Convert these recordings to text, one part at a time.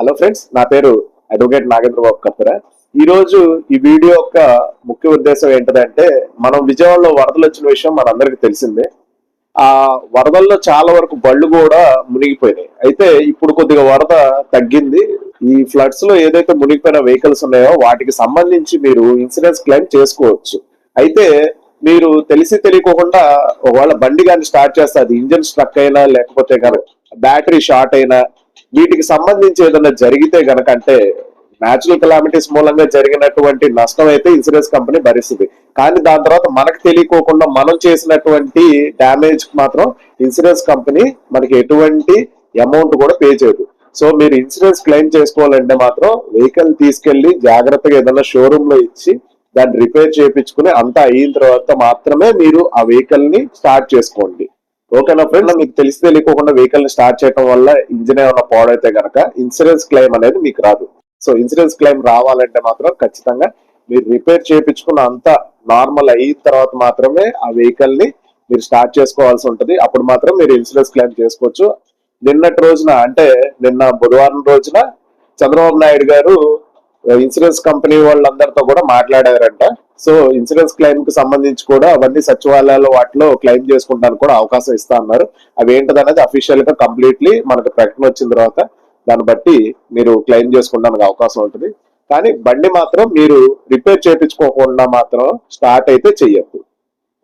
Hello friends నా పేరు advocate Nagendra Babu బాబు ఈ రోజు ఈ వీడియో యొక్క ముఖ్య ఉద్దేశం ఏంటంటే మనం విజయవాడలో వరదలు వచ్చిన విషయం మనందరికీ తెలిసిందే. ఆ వరదల్లో చాలా వరకు బళ్ళు కూడా మునిగిపోయినాయి. అయితే ఇప్పుడు కొద్దిగా వరద తగ్గింది. ఈ ఫ్లడ్స్లో ఏదైతే మునిగిపోయిన వెహికల్స్ ఉన్నాయో వాటికి సంబంధించి మీరు ఇన్సూరెన్స్ క్లెయిమ్ చేసుకోవచ్చు. అయితే మీరు తెలిసి తెలియకోకుండా ఒకవేళ బండి కానీ స్టార్ట్ చేస్తే అది ఇంజన్ స్ట్రక్ అయినా లేకపోతే కనుక బ్యాటరీ షార్ట్ అయినా వీటికి సంబంధించి ఏదైనా జరిగితే గనక అంటే న్యాచురల్ కెలామిటీస్ మూలంగా జరిగినటువంటి నష్టం అయితే ఇన్సూరెన్స్ కంపెనీ భరిస్తుంది. కానీ దాని తర్వాత మనకు తెలియకోకుండా మనం చేసినటువంటి డ్యామేజ్ మాత్రం ఇన్సూరెన్స్ కంపెనీ మనకి ఎటువంటి అమౌంట్ కూడా పే చేయదు. సో మీరు ఇన్సూరెన్స్ క్లెయిమ్ చేసుకోవాలంటే మాత్రం వెహికల్ తీసుకెళ్ళి జాగ్రత్తగా ఏదైనా షోరూమ్లో ఇచ్చి దాన్ని రిపేర్ చేయించుకుని అంతా అయిన తర్వాత మాత్రమే మీరు ఆ వెహికల్ని స్టార్ట్ చేసుకోండి. ఓకేనా ఫ్రెండ్ మీకు తెలిసి తెలియకోకుండా వెహికల్ని స్టార్ట్ చేయడం వల్ల ఇంజిన్ ఏమైనా పాడైతే గనక ఇన్సూరెన్స్ క్లెయిమ్ అనేది మీకు రాదు. సో ఇన్సూరెన్స్ క్లెయిమ్ రావాలంటే మాత్రం ఖచ్చితంగా మీరు రిపేర్ చేయించుకున్న అంత నార్మల్ అయిన తర్వాత మాత్రమే ఆ వెహికల్ని మీరు స్టార్ట్ చేసుకోవాల్సి ఉంటుంది. అప్పుడు మాత్రం మీరు ఇన్సూరెన్స్ క్లెయిమ్ చేసుకోవచ్చు. నిన్నటి రోజున అంటే నిన్న బుధవారం రోజున చంద్రబాబు నాయుడు గారు ఇన్సూరెన్స్ కంపెనీ వాళ్ళందరితో కూడా మాట్లాడారంట. సో ఇన్సూరెన్స్ క్లెయిమ్కి సంబంధించి కూడా అవన్నీ సచివాలయాల్లో వాటిలో క్లెయిమ్ చేసుకుంటానికి కూడా అవకాశం ఇస్తా అన్నారు. అవి ఏంటదనేది అఫీషియల్గా కంప్లీట్లీ మనకు ప్రకటన వచ్చిన తర్వాత దాన్ని బట్టి మీరు క్లెయిమ్ చేసుకోవడానికి అవకాశం ఉంటుంది. కానీ బండి మాత్రం మీరు రిపేర్ చేయించుకోకుండా మాత్రం స్టార్ట్ అయితే చెయ్యొద్దు.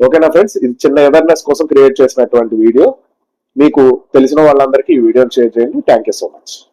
ఓకేనా ఫ్రెండ్స్? ఇది చిన్న అవేర్నెస్ కోసం క్రియేట్ చేసినటువంటి వీడియో. మీకు తెలిసిన వాళ్ళందరికీ ఈ వీడియోని షేర్ చేయండి. Thank you so much